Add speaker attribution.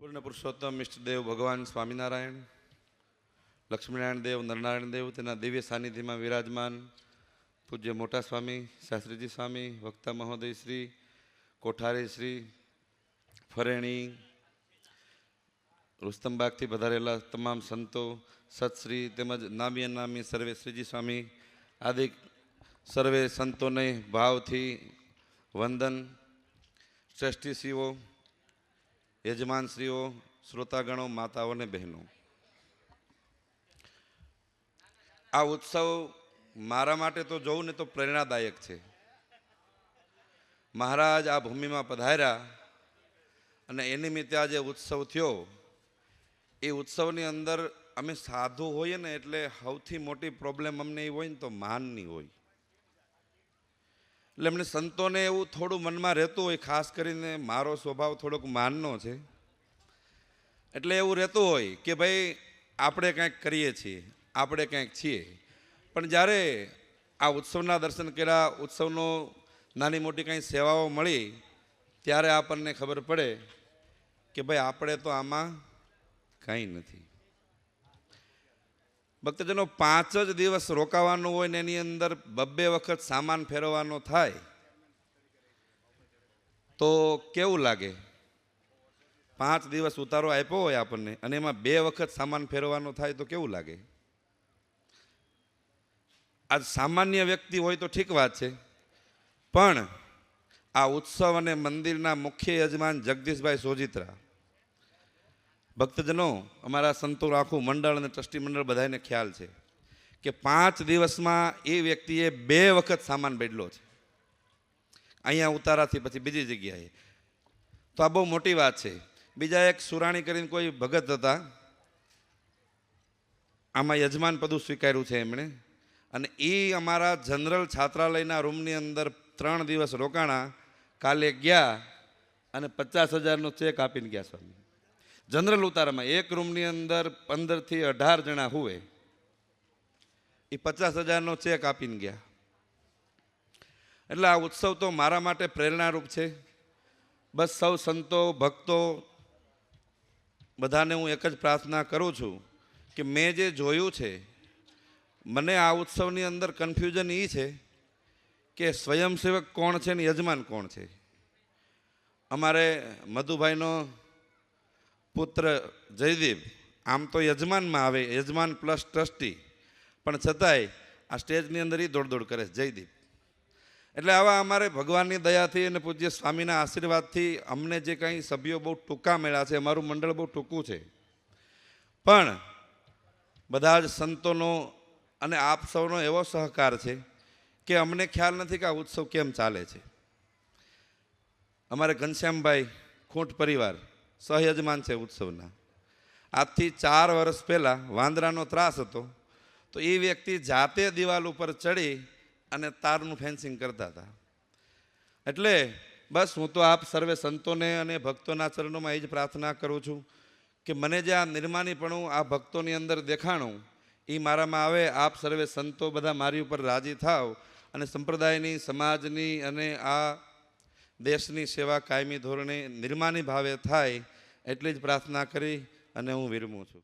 Speaker 1: પૂર્ણ પુરુષોત્તમ ઇષ્ટદેવ ભગવાન સ્વામિનારાયણ, લક્ષ્મીનારાયણ દેવ, નરનારાયણ દેવ, તેના દિવ્ય સાનિધ્યમાં વિરાજમાન પૂજ્ય મોટા સ્વામી, શાસ્ત્રીજી સ્વામી, વક્તા મહોદય શ્રી, કોઠારી શ્રી, ફરેણી, રુસ્તમબાગથી પધારેલા તમામ સંતો, સતશ્રી તેમજ નામી અનામી સર્વે શ્રીજી સ્વામી, આદિ સર્વે સંતોને ભાવથી વંદન. શ્રેષ્ઠીશ્રીઓ યજમાનશ્રીઓ, શ્રોતાગણો માતાઓ અને બહેનો. આ ઉત્સવ મારા માટે તો જોઉં ને તો પ્રેરણાદાયક છે. મહારાજ આ ભૂમિમાં પધાર્યા અને એ નિમિત્તે આ જે ઉત્સવ થયો, એ ઉત્સવની અંદર અમે સાધુ હોઈએ ને એટલે સૌથી મોટી પ્રોબ્લેમ અમને એ હોય ને તો માનની હોય. એટલે એમને સંતોને એવું થોડું મનમાં રહેતું હોય, ખાસ કરીને મારો સ્વભાવ થોડોક માનનો છે. એટલે એવું રહેતું હોય કે ભાઈ, આપણે કંઈક કરીએ છીએ, આપણે કંઈક છીએ. પણ જ્યારે આ ઉત્સવના દર્શન કર્યા, ઉત્સવનો નાની મોટી કંઈ સેવાઓ મળી, ત્યારે આપણને ખબર પડે કે ભાઈ, આપણે તો આમાં કંઈ નથી. ભક્તજનો પાંચ જ દિવસ રોકાવાનું હોય ને એની અંદર બબ્બે વખત સામાન ફેરવવાનો થાય, તો કેવું લાગે? પાંચ દિવસ ઉતારો આપ્યો હોય આપણને અને એમાં બે વખત સામાન ફેરવવાનો થાય તો કેવું લાગે? આ સામાન્ય વ્યક્તિ હોય તો ઠીક વાત છે, પણ આ ઉત્સવ અને મંદિરના મુખ્ય યજમાન જગદીશભાઈ સોજિત્રા ભક્તજનો, અમારા સંતો આખું મંડળ અને ટ્રસ્ટી મંડળ બધાને ખ્યાલ છે કે પાંચ દિવસમાં એ વ્યક્તિએ બે વખત સામાન બેડલો છે. અહીંયા ઉતારાથી પછી બીજી જગ્યાએ. તો આ બહુ મોટી વાત છે. બીજા એક સુરાણી કરીને કોઈ ભગત હતા. આમાં યજમાન પદું સ્વીકાર્યું છે એમણે. અને એ અમારા જનરલ છાત્રાલયના રૂમની અંદર ત્રણ દિવસ રોકાણા, કાલે ગયા અને પચાસ હજારનો ચેક આપીને ગયા સ્વામી. જનરલ ઉતારામાં એક રૂમની અંદર પંદરથી અઢાર જણા હોય એ પચાસ હજારનો ચેક આપીને ગયા. એટલે આ ઉત્સવ તો મારા માટે પ્રેરણારૂપ છે. બસ સૌ સંતો, ભક્તો, બધાને હું એક જ પ્રાર્થના કરું છું કે મેં જે જોયું છે, મને આ ઉત્સવની અંદર કન્ફ્યુઝન એ છે કે સ્વયંસેવક કોણ છે ને યજમાન કોણ છે? અમારે મધુભાઈનો પુત્ર જયદીપ, આમ તો યજમાનમાં આવે, યજમાન પ્લસ ટ્રસ્ટી. પણ છતાંય આ સ્ટેજની અંદર એ દોડ દોડ કરે છે, જયદીપ. એટલે આવા અમારે ભગવાનની દયાથી અને પૂજ્ય સ્વામીના આશીર્વાદથી અમને જે કંઈ સભ્યો બહુ ટૂંકા મળ્યા છે, અમારું મંડળ બહુ ટૂંકું છે. પણ બધા જ સંતોનો અને આપ સૌનો એવો સહકાર છે કે અમને ખ્યાલ નથી કે આ ઉત્સવ કેમ ચાલે છે. અમારે ઘનશ્યામભાઈ, ખૂંટ પરિવાર સહયજમાન છે ઉત્સવના. આજથી ચાર વર્ષ પહેલાં વાંદરાનો ત્રાસ હતો, તો એ વ્યક્તિ જાતે દિવાલ ઉપર ચડી અને તારનું ફેન્સિંગ કરતા હતા. એટલે બસ હું તો આપ સર્વે સંતોને અને ભક્તોના ચરણોમાં એ જ પ્રાર્થના કરું છું કે મને જે આ નિર્માનીપણું આ ભક્તોની અંદર દેખાણું, એ મારામાં આવે, આપ સર્વે સંતો બધા મારી ઉપર રાજી થાવ અને સંપ્રદાયની, સમાજની અને આ દેશની સેવા કાયમી ધોરણે નિર્માની ભાવે થાય, એટલી જ પ્રાર્થના કરી અને હું વિરમું છું.